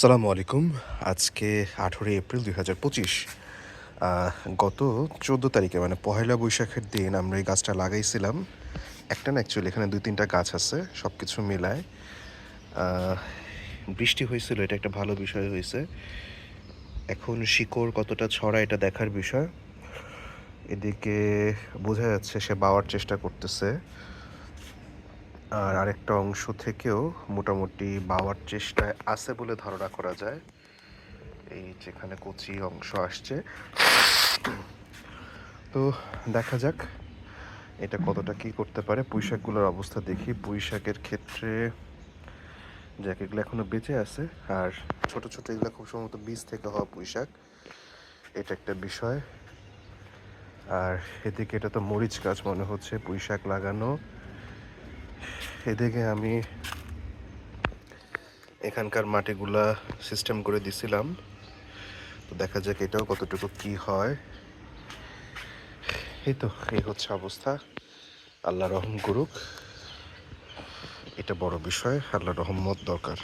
সালামু আলাইকুম। আজকে আঠেরোই এপ্রিল দুই হাজার পঁচিশ গত চোদ্দ তারিখে মানে পহেলা বৈশাখের দিন আমরা এই গাছটা লাগাইছিলাম। একটা না অ্যাকচুয়ালি এখানে দুই তিনটা গাছ আছে সব কিছু মিলায় বৃষ্টি হয়েছিল, এটা একটা ভালো বিষয় হয়েছে। এখন শিকড় কতটা ছড়া, এটা দেখার বিষয়। এদিকে বোঝা যাচ্ছে সে বাওয়ার চেষ্টা করতেছে। আর আরেকটা অংশ থেকেও মোটামুটি বাওয়ার চেষ্টায় আছে বলে ধারণা করা যায়। এই যেখানে কচি অংশ আসছে। তো দেখা যাক এটা কতটা কি করতে পারে। পুঁইশাকগুলোর অবস্থা দেখি। পুঁইশাকের ক্ষেত্রে যাক এগুলো এখনও বেঁচে আছে। আর ছোট ছোট এগুলো খুব সম্ভবত বীজ থেকে হওয়া পুঁইশাক। এটা একটা বিষয়। আর এদিকে এটা তো মরিচ গাছ মনে হচ্ছে। পুঁইশাক লাগানো। এদিকে আমি এখানকার মাটিগুলা সিস্টেম করে দিছিলাম। তো দেখা যাক এটাও কতটুকু কি হয়। এই তো, এই হচ্ছে অবস্থা। আল্লাহ রহম করুক। এটা বড় বিষয়, আল্লাহ রহমত দরকার।